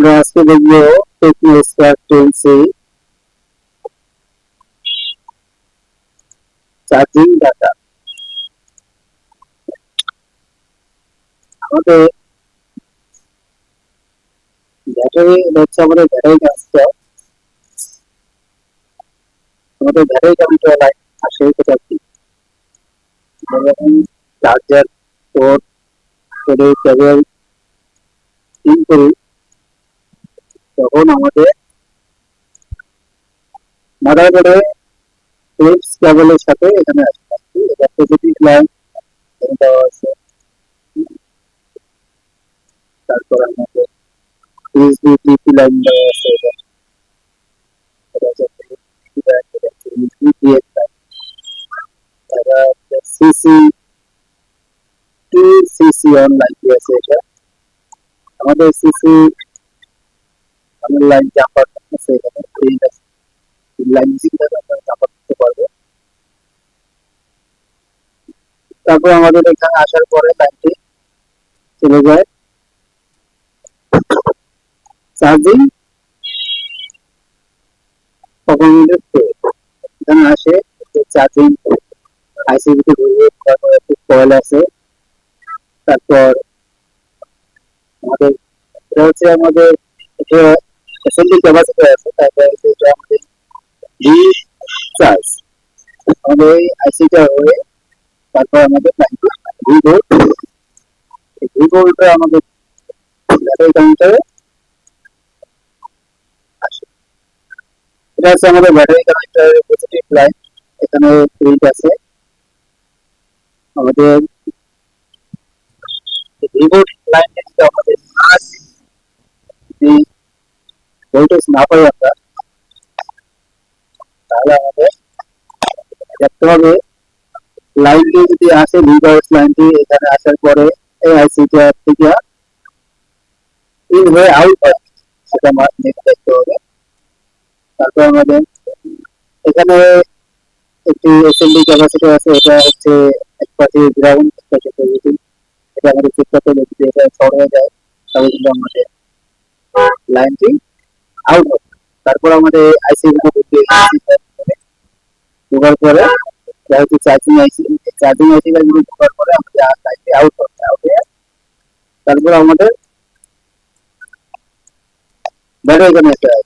আমরা আজকে দেখব টেকনো টেন্সি চার্জিং ডাটা। আমাদের ব্যাটারি হচ্ছে আমাদের ব্যাটারি কাজটা। আমাদের ব্যাটারি কানেক্টর লাইন আসে কোথা যখন চার্জার পোর্ট করে কেবল ইন করি তখন আমাদের মাদারবোর্ডে ফিলিপস কেবলের সাথে এখানে আসে এটা পজিটিভ লাইন দেওয়া আছে। তারপর আমাদের ইউএসবি টিপি লাইন দেওয়া আছে সিসি টু সিসি আছে এটা। আমাদের সিসি আমাদের লাইন জাম্পার এখানে প্রিন্ট আছে। লাইন জিগটা আমরা জাম্পার করতে পারব। তারপর আমাদের এখানে আসার পরে লাইনটি চলে যায়। চার্জিং এখানে আসে চার্জিং আইসিবিতে একটু কয়েল আছে তারপর আমাদের, এটা হচ্ছে আমাদের এটা এসএমডি ক্যাপাসিটি আছে তারপর এটা আমাদের ডি চার্জ আমাদের আইসিটা হয়ে তারপর আমাদের লাইনটি ভি বোর্ড ভি বোর্ডটা আমাদের ব্যাটারি কাউন্টারে আসে এটা হচ্ছে আমাদের ব্যাটারি কানেক্টরের পজিটিভ লাইন এখানে প্রিন্ট আছে আমাদের রিবোট লাইন যদি আমাদের না যদি ভোল্টেজ না পাই আমরা তাহলে আমাদের দেখতে হবে। লাইনটি যদি আসে রিভার্স লাইনটি এখানে আসার পরে এই আইসিটা থেকে ইন হয়ে আউট হয়। সেটা দেখতে হবে। তারপর আমাদের এখানে একটি এসএমডি ক্যাপাসিটি আছে। এটা হচ্ছে এক পাশে গ্রাউন্ড পাশে পজিটিভ এটা আমাদের যদি এটা শর্ট হয়ে যায়, তাহলে কিন্তু আমাদের লাইনটি আউট তারপর আমাদের আইসি ঢোকার পরে যেহেতু চার্জিং আইসি চার্জিং আইসি যদি ঢোকার পরে আমাদের আইসি আউট হবে আউট হয়ে তারপর আমাদের ব্যাটারি কানেক্ট হয়